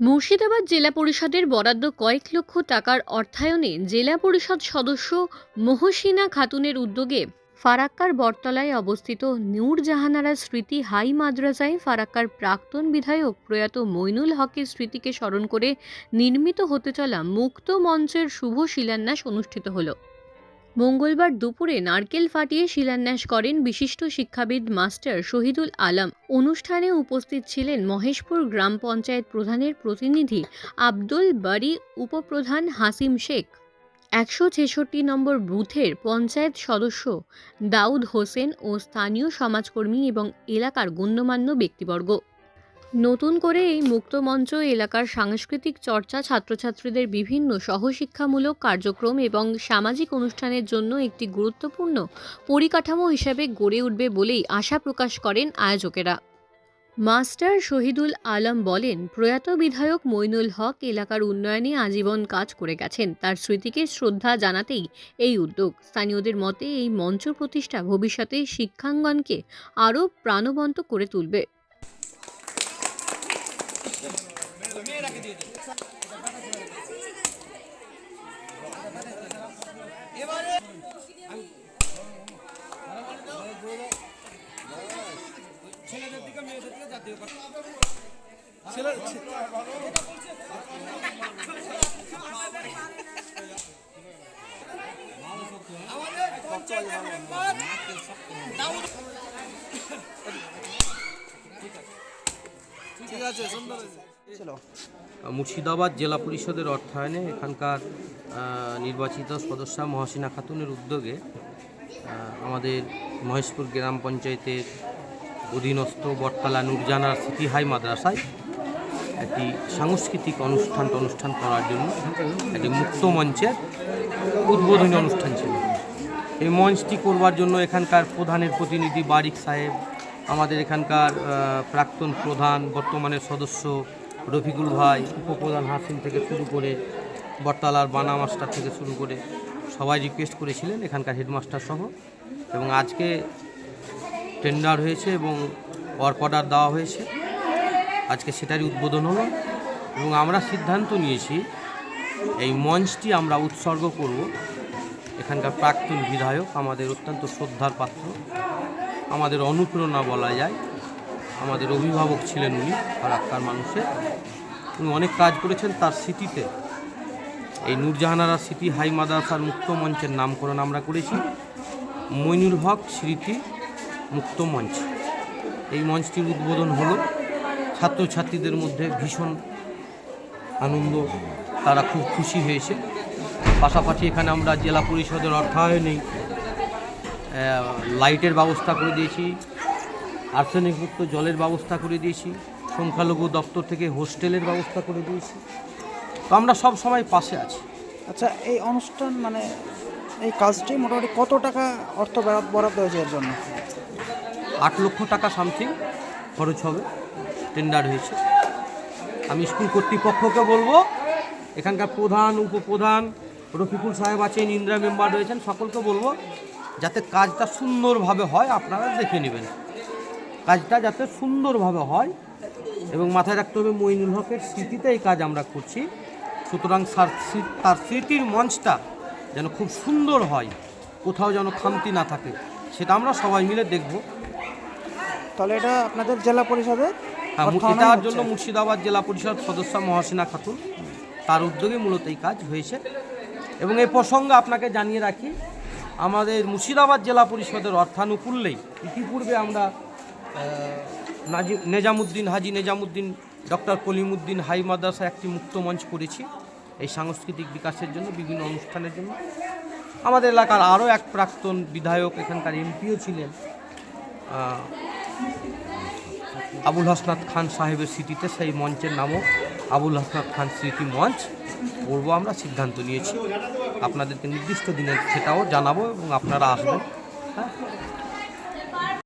মুর্শিদাবাদ জেলা পরিষদের বরাদ্দ কয়েক লক্ষ টাকার অর্থায়নে জেলা পরিষদ সদস্য মহসিনা খাতুনের উদ্যোগে ফারাক্কার বটতলায় অবস্থিত নূরজাহানারা স্মৃতি হাই মাদ্রাসায় ফারাক্কার প্রাক্তন বিধায়ক প্রয়াত মইনুল হকের স্মৃতিকে স্মরণ করে নির্মিত হতে চলা মুক্ত মঞ্চের শুভ শিলান্যাস অনুষ্ঠিত হলো। মঙ্গলবার দুপুরে নারকেল ফাটিয়ে শিলান্যাস করেন বিশিষ্ট শিক্ষাবিদ মাস্টার শহীদুল আলম। অনুষ্ঠানে উপস্থিত ছিলেন মহেশপুর গ্রাম পঞ্চায়েত প্রধানের প্রতিনিধি আব্দুল বারি, উপপ্রধান হাসিম শেখ। একশো ছেষট্টি নম্বর বুথের পঞ্চায়েত সদস্য দাউদ হোসেন ও স্থানীয় সমাজকর্মী এবং এলাকার গণ্যমান্য ব্যক্তিবর্গ। নতুন করে এই মুক্তমঞ্চ এলাকার সাংস্কৃতিক চর্চা ছাত্রছাত্রীদের বিভিন্ন সহশিক্ষামূলক কার্যক্রম এবং সামাজিক অনুষ্ঠানের জন্য একটি গুরুত্বপূর্ণ পরিকাঠামো হিসেবে গড়ে উঠবে বলেই আশা প্রকাশ করেন আয়োজকেরা। মাস্টার শহীদুল আলম বলেন, প্রয়াত বিধায়ক মইনুল হক এলাকার উন্নয়নে আজীবন কাজ করে গেছেন। তার স্মৃতিকে শ্রদ্ধা জানাতেই এই উদ্যোগ। স্থানীয়দের মতে এই মঞ্চ প্রতিষ্ঠা ভবিষ্যতে শিক্ষাঙ্গনকে আরও প্রাণবন্ত করে তুলবে ঠিক আছে সুন্দর আছে ছিল মুর্শিদাবাদ জেলা পরিষদের অর্থায়নে এখানকার নির্বাচিত সদস্যা মহাসিনা খাতুনের উদ্যোগে আমাদের মহেশপুর গ্রাম পঞ্চায়েতের অধীনস্থ বটতলা নুরজানার সিটি হাই মাদ্রাসায় একটি সাংস্কৃতিক অনুষ্ঠান অনুষ্ঠান করার জন্য একটি মুক্ত মঞ্চের উদ্বোধনী অনুষ্ঠান ছিল। এই মঞ্চটি করবার জন্য এখানকার প্রধানের প্রতিনিধি বারিক সাহেব, আমাদের এখানকার প্রাক্তন প্রধান, বর্তমানের সদস্য রফিকুল ভাই, উপপ্রধান হাসিম থেকে শুরু করে বটতলার বানা মাস্টার থেকে শুরু করে সবাই রিকোয়েস্ট করেছিলেন এখানকার হেডমাস্টার সহ এবং আজকে টেন্ডার হয়েছে এবং ওয়ার্ক অর্ডার দেওয়া হয়েছে। আজকে সেটারই উদ্বোধন হলো এবং আমরা সিদ্ধান্ত নিয়েছি, এই মঞ্চটি আমরা উৎসর্গ করব। এখানকার প্রাক্তন বিধায়ক, আমাদের অত্যন্ত শ্রদ্ধার পাত্র, আমাদের অনুপ্রেরণা বলা যায়, আমাদের অভিভাবক ছিলেন উনি, ফারাক্কার মানুষের উনি অনেক কাজ করেছেন তার স্মৃতিতে এই নূরজাহানারা স্মৃতি হাই মাদ্রাসার মুক্ত মঞ্চের নামকরণ আমরা করেছি। মইনুল হক স্মৃতি মুক্ত মঞ্চ। এই মঞ্চটির উদ্বোধন হলো ছাত্রছাত্রীদের মধ্যে ভীষণ আনন্দ। তারা খুব খুশি হয়েছে। পাশাপাশি এখানে আমরা জেলা পরিষদের অর্থায়নেই লাইটের ব্যবস্থা করে দিয়েছি আর্সেনিকমুক্ত জলের ব্যবস্থা করে দিয়েছি, সংখ্যালঘু দপ্তর থেকে হোস্টেলের ব্যবস্থা করে দিয়েছি। তো আমরা সব সময় পাশে আছি। আচ্ছা এই অনুষ্ঠান মানে এই কাজটি মোটামুটি কত টাকা অর্থ বরাদ- বরাদ্দ হয়েছে এর জন্য? আট লক্ষ টাকা সামথিং খরচ হবে টেন্ডার হয়েছে। আমি স্কুল কর্তৃপক্ষকে বলব, এখানকার প্রধান, উপপ্রধান, রফিকুল সাহেব আছেন, ইন্দিরা মেম্বার রয়েছেন, সকলকে বলব, যাতে কাজটা সুন্দরভাবে হয়, আপনারা দেখে নেবেন। কাজটা যাতে সুন্দরভাবে হয়, এবং মাথায় রাখতে হবে মইনুল হকের স্মৃতিতে এই কাজ আমরা করছি। সুতরাং তার স্মৃতির মঞ্চটা যেন খুব সুন্দর হয় কোথাও যেন খামতি না থাকে। সেটা আমরা সবাই মিলে দেখব। তাহলে এটা আপনাদের জেলা পরিষদের? হ্যাঁ, এটার জন্য মুর্শিদাবাদ জেলা পরিষদ সদস্য মহাসিনা খাতুন তার উদ্যোগে মূলত এই কাজ হয়েছে। এবং এই প্রসঙ্গে আপনাকে জানিয়ে রাখি আমাদের মুর্শিদাবাদ জেলা পরিষদের অর্থানুকূল্যেই ইতিপূর্বে আমরা নাজি- নেজামুদ্দিন হাজি নেজামুদ্দিন ডক্টর কলিমুদ্দিন হাই মাদ্রাসা একটি মুক্ত মঞ্চ করেছি। এই সাংস্কৃতিক বিকাশের জন্য, বিভিন্ন অনুষ্ঠানের জন্য। আমাদের এলাকার আরও এক প্রাক্তন বিধায়ক এখানকার এমপিও ছিলেন আবুল হাসনাত খান সাহেবের স্মৃতিতে সেই মঞ্চের নামও আবুল হাসনাত খান স্মৃতি মঞ্চ। করব আমরা, সিদ্ধান্ত নিয়েছি। আপনাদেরকে নির্দিষ্ট দিনে সেটাও জানাব এবং আপনারা আসবেন। হ্যাঁ?